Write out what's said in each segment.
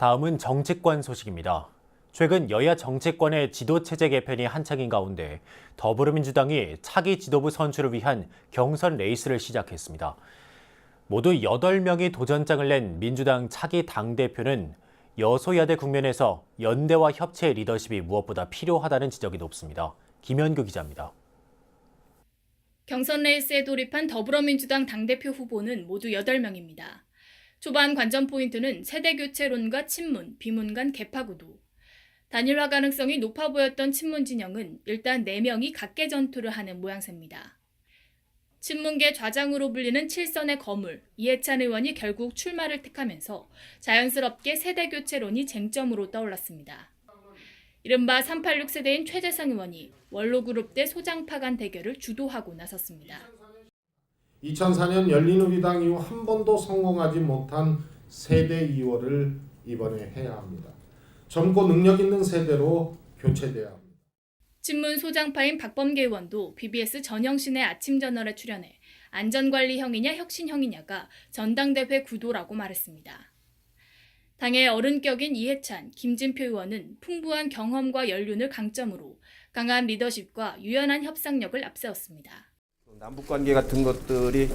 다음은 정치권 소식입니다. 최근 여야 정치권의 지도체제 개편이 한창인 가운데 더불어민주당이 차기 지도부 선출을 위한 경선 레이스를 시작했습니다. 모두 8명이 도전장을 낸 민주당 차기 당대표는 여소야대 국면에서 연대와 협치의 리더십이 무엇보다 필요하다는 지적이 높습니다. 김현규 기자입니다. 경선 레이스에 돌입한 더불어민주당 당대표 후보는 모두 8명입니다. 초반 관전 포인트는 세대 교체론과 친문, 비문 간 개파 구도. 단일화 가능성이 높아 보였던 친문 진영은 일단 4명이 각계 전투를 하는 모양새입니다. 친문계 좌장으로 불리는 칠선의 거물, 이해찬 의원이 결국 출마를 택하면서 자연스럽게 세대 교체론이 쟁점으로 떠올랐습니다. 이른바 386 세대인 최재상 의원이 원로그룹 대 소장파 간 대결을 주도하고 나섰습니다. 2004년 열린우리당 이후 한 번도 성공하지 못한 세대 이월을 이번에 해야 합니다. 젊고 능력 있는 세대로 교체돼야 합니다. 친문 소장파인 박범계 의원도 BBS 전영신의 아침 저널에 출연해 안전관리형이냐 혁신형이냐가 전당대회 구도라고 말했습니다. 당의 어른격인 이해찬, 김진표 의원은 풍부한 경험과 연륜을 강점으로 강한 리더십과 유연한 협상력을 앞세웠습니다. 남북 관계 같은 것들이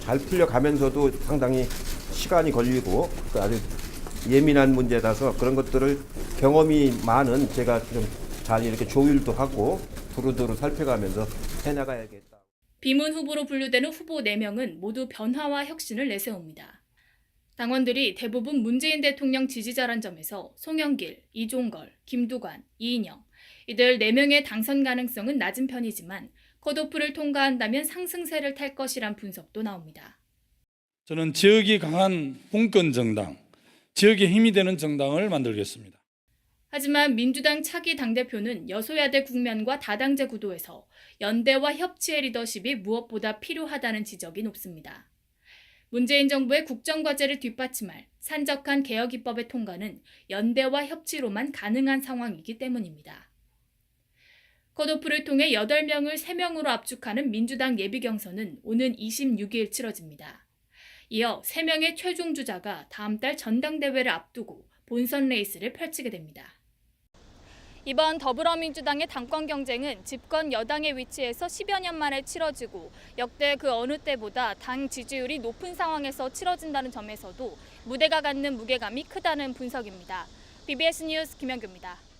잘 풀려가면서도 상당히 시간이 걸리고 그 아주 예민한 문제라서 그런 것들을 경험이 많은 제가 좀 잘 이렇게 조율도 하고 두루두루 살펴가면서 해나가야겠다. 비문 후보로 분류되는 후보 4명은 모두 변화와 혁신을 내세웁니다. 당원들이 대부분 문재인 대통령 지지자란 점에서 송영길, 이종걸, 김두관, 이인영 이들 4명의 당선 가능성은 낮은 편이지만 컷오프를 통과한다면 상승세를 탈 것이란 분석도 나옵니다. 저는 지역이 강한 분권 정당, 지역에 힘이 되는 정당을 만들겠습니다. 하지만 민주당 차기 당대표는 여소야대 국면과 다당제 구도에서 연대와 협치의 리더십이 무엇보다 필요하다는 지적이 높습니다. 문재인 정부의 국정과제를 뒷받침할 산적한 개혁 입법의 통과는 연대와 협치로만 가능한 상황이기 때문입니다. 컷오프를 통해 8명을 3명으로 압축하는 민주당 예비경선은 오는 26일 치러집니다. 이어 3명의 최종 주자가 다음 달 전당대회를 앞두고 본선 레이스를 펼치게 됩니다. 이번 더불어민주당의 당권 경쟁은 집권 여당의 위치에서 10여 년 만에 치러지고 역대 그 어느 때보다 당 지지율이 높은 상황에서 치러진다는 점에서도 무대가 갖는 무게감이 크다는 분석입니다. BBS 뉴스 김현규입니다.